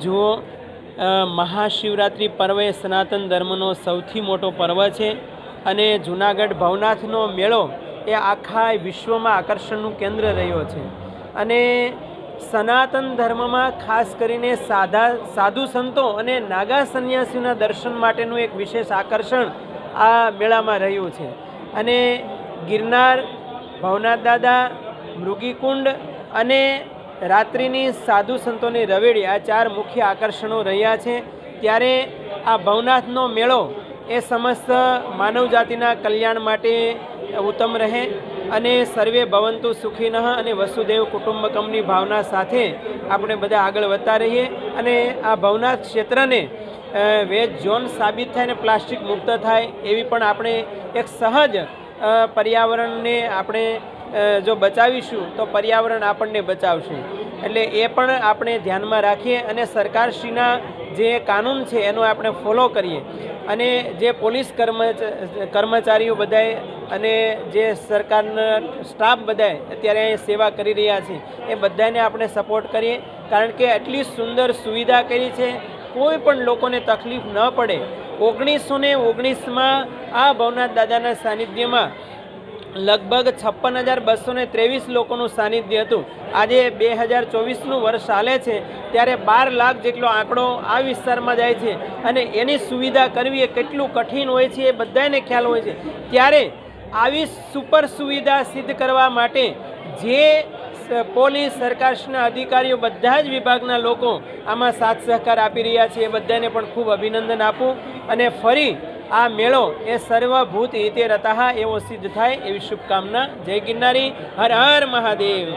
જુઓ મહાશિવરાત્રિ પર્વ એ સનાતન ધર્મનો સૌથી મોટો પર્વ છે અને જૂનાગઢ ભવનાથનો મેળો એ આખા વિશ્વમાં આકર્ષણનું કેન્દ્ર રહ્યો છે. અને સનાતન ધર્મમાં ખાસ કરીને સાધા, સાધુ સંતો અને નાગા સંન્યાસીઓના દર્શન માટેનું એક વિશેષ આકર્ષણ આ મેળામાં રહ્યું છે. અને ગિરનાર, ભવનાથ દાદા, મૃગીકુંડ અને રાત્રિની સાધુ સંતોની રવેડી આ ચાર મુખ્ય આકર્ષણો રહ્યા છે. ત્યારે આ ભવનાથનો મેળો એ સમસ્ત માનવજાતિના કલ્યાણ માટે ઉત્તમ રહે અને સર્વે ભવંતુ સુખીનઃ અને વસુદેવ કુટુંબકમની ભાવના સાથે આપણે બધા આગળ વધતા રહીએ અને આ ભવનાથ ક્ષેત્રને વેજ ઝોન સાબિત થાય અને પ્લાસ્ટિક મુક્ત થાય એવી પણ આપણે એક સહજ પર્યાવરણને આપણે જો બચાવીશું તો પર્યાવરણ આપણને બચાવશે. એટલે એ પણ આપણે ધ્યાનમાં રાખીએ અને સરકારશ્રીના જે કાનૂન છે એનો આપણે ફોલો કરીએ. અને જે પોલીસ કર્મચ, કર્મચારીઓ બધાએ અને જે સરકારના સ્ટાફ બધાએ અત્યારે અહીં સેવા કરી રહ્યા છે, એ બધાને આપણે સપોર્ટ કરીએ. કારણ કે આટલી સુંદર સુવિધા કરી છે, કોઈ પણ લોકોને તકલીફ ન પડે. ઓગણીસો ને ઓગણીસમાં આ ભવનાથ દાદાના સાનિધ્યમાં લગભગ છપ્પન હજાર બસો ને ત્રેવીસ લોકોનું સાનિધ્ય હતું. આજે બે હજાર ચોવીસનું વર્ષ ચાલે છે, ત્યારે બાર લાખ જેટલો આંકડો આ વિસ્તારમાં જાય છે અને એની સુવિધા કરવી એ કેટલું કઠિન હોય છે એ બધાને ખ્યાલ હોય છે. ત્યારે આવી સુપર સુવિધા સિદ્ધ કરવા માટે જે પોલીસ, સરકારના અધિકારીઓ બધા જ વિભાગના લોકો આમાં સાથ સહકાર આપી રહ્યા છે એ બધાને પણ ખૂબ અભિનંદન આપું. અને ફરી આ મેળો એ સર્વભૂત હિતે રતા એવો સિદ્ધ થાય એવી શુભકામના. જય ગિરનારી. હર હર મહાદેવ.